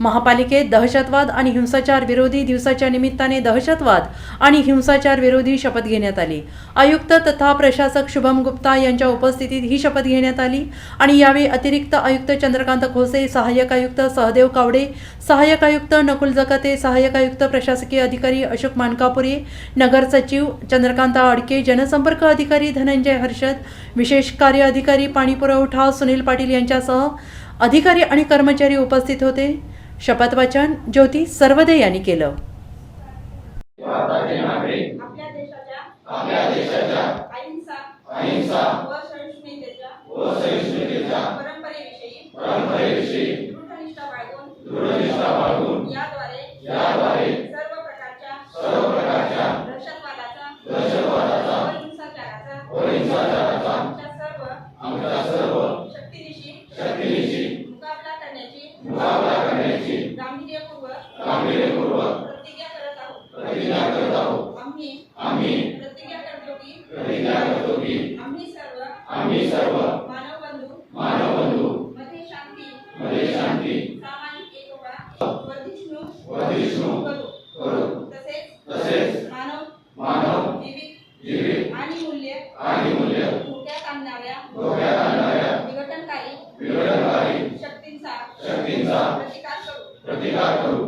महापालिकेत दहशतवाद आणि हिंसाचार विरोधी दिवसाच्या निमित्ताने दहशतवाद आणि हिंसाचार विरोधी शपथ घेण्यात आली. आयुक्त तथा प्रशासक शुभम गुप्ता यांच्या उपस्थितीत ही शपथ घेण्यात आली आणि यावेळी अतिरिक्त आयुक्त चंद्रकांत खोसे सहाय्यक आयुक्त सहदेव कावडे सहाय्यक आयुक्त नकुल जकाते सहाय्यक आयुक्त प्रशासकीय अधिकारी अशोक मानकापुरे नगर सचिव चंद्रकांत अडके जनसंपर्क अधिकारी धनंजय हर्षद विशेष कार्य अधिकारी पाणीपुरवठा सुनील पाटील यांच्यासह अधिकारी आणि कर्मचारी उपस्थित होते. शपथवचन ज्योती सर्वदे यांनी केलं. आपल्या आम्ही आम्ही प्रतिज्ञा करतो की प्रतिज्ञा करतो की आम्ही सर्व आम्ही सर्व मानव बंधू मानव बंधू मध्ये शांती मध्ये शांती सामाजिक एकोपा वर्धिष्णू वर्धिष्णू करू. करू. तसेच तसेच मानव मानव जीवित जीवित आणि मूल्य आणि मूल्य धोक्यात आणणाऱ्या धोक्यात आणणाऱ्या विघटनकारी विघटनकारी शक्तींचा शक्तींचा प्रतिकार करू. प्रतिकार करू.